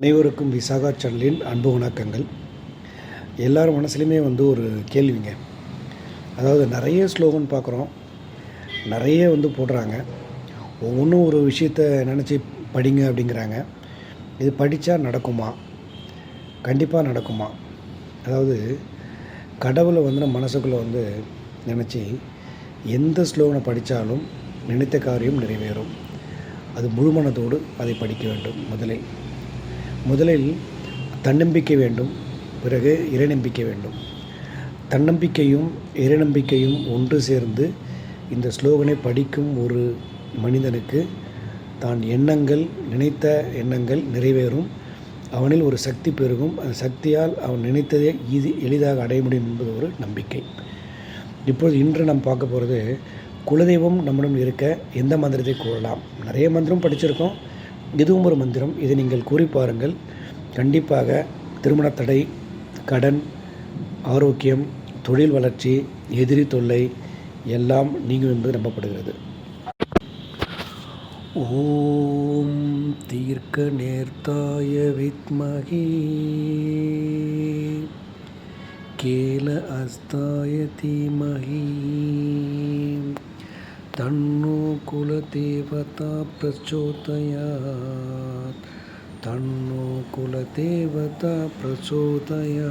அனைவருக்கும் விசாகா சேனலின் அன்பு வணக்கங்கள். எல்லார் மனசுலையுமே வந்து ஒரு கேள்விங்க. அதாவது நிறைய ஸ்லோகன் பார்க்குறோம். நிறைய வந்து போடுறாங்க. ஒவ்வொன்றும் ஒரு விஷயத்த நினச்சி படிங்க அப்படிங்கிறாங்க. இது படித்தா நடக்குமா? கண்டிப்பாக நடக்குமா? அதாவது கடவுளை வந்து நம்ம மனசுக்குள்ளே வந்து நினச்சி எந்த ஸ்லோகனை படித்தாலும் நினைத்த காரியம் நிறைவேறும். அது முழுமனத்தோடு அதை படிக்க வேண்டும் முதலில். முதலில் தன்னம்பிக்கை வேண்டும் பிறகு இறைநம்பிக்கை வேண்டும். தன்னம்பிக்கையும் இறைநம்பிக்கையும் ஒன்று சேர்ந்து இந்த ஸ்லோகனை படிக்கும் ஒரு மனிதனுக்கு தான் எண்ணங்கள் நினைத்த எண்ணங்கள் நிறைவேறும். அவனில் ஒரு சக்தி பெருகும். அந்த சக்தியால் அவன் நினைத்ததை ஈதி எளிதாக அடைய முடியும் என்பது ஒரு நம்பிக்கை. இப்பொழுது இன்று நாம் பார்க்க போகிறது குலதெய்வம் நம்மிடம் இருக்க எந்த மந்திரத்தை கூறலாம்? நிறைய மந்திரம் படிச்சிருக்கோம். இதுவும் ஒரு மந்திரம். இதை நீங்கள் கூறி பாருங்கள். கண்டிப்பாக திருமண தடை கடன் ஆரோக்கியம் தொழில் வளர்ச்சி எதிரி தொல்லை எல்லாம் நீங்கும் என்பது நம்பப்படுகிறது. ஓம் தீர்க்க நேர்த்தாய வித்மகி. கேல அஸ்தாய தீமகி. तन्नो कुलदेवता प्रचोदयात् तन्नो कुलदेवता प्रचोदयात्